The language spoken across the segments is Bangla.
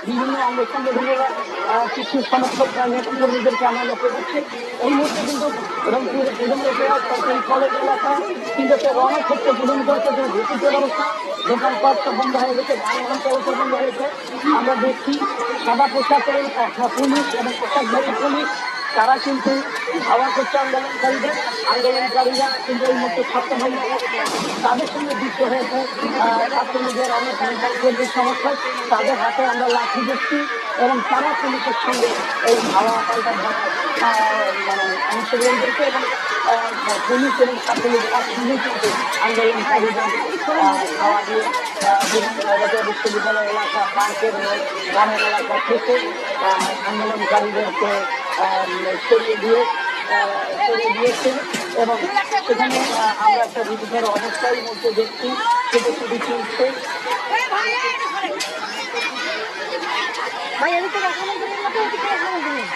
বিভিন্ন অঙ্গ বিভিন্ন কিছু সমর্থক নেতৃত্বদেরকে আমরা লক্ষ্য করছি এই মুহূর্তে কিন্তু রংপুর বিভিন্ন সরকারি কলেজ এলাকা, কিন্তু সে ক্ষেত্রে পূরণ করতে যে ভূতিত অবস্থা দোকানপাট সব বন্ধ হয়ে গেছে যানবাহন বন্ধ হয়েছে আমরা দেখছি সাদা পোশাকের পুলিশ এবং পোশাকধারী পুলিশ তারা কিন্তু ধাওয়া করছে আন্দোলনকারীদের। আন্দোলনকারীরা কিন্তু এই মুহূর্তে ছাত্র ভাই তাদের সঙ্গে যুক্ত হয়েছে ছাত্রলীগের অনেক নেতাকর্মীর সমর্থক। তাদের হাতে আমরা লাঠি দেখছি এবং তারা পুলিশের সঙ্গে এই ধাওয়া পাল্টা মানে অংশগ্রহণ করছে এবং পুলিশ এবং ছাত্রলীগ একসঙ্গে কিন্তু আন্দোলনকারীদের ধাওয়া দিয়ে বিশ্ববিদ্যালয় এলাকা, পার্কের, গ্রামের এলাকা থেকে আন্দোলনকারীদেরকে সরিয়ে দিয়ে সরিয়ে দিয়েছে এবং সেখানে আমরা একটা বিপদের অবস্থার মধ্যে দেখছি সেটা শুধু চলছে ভাই আমি তো এদিকে দেখানো দিন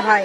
ভাই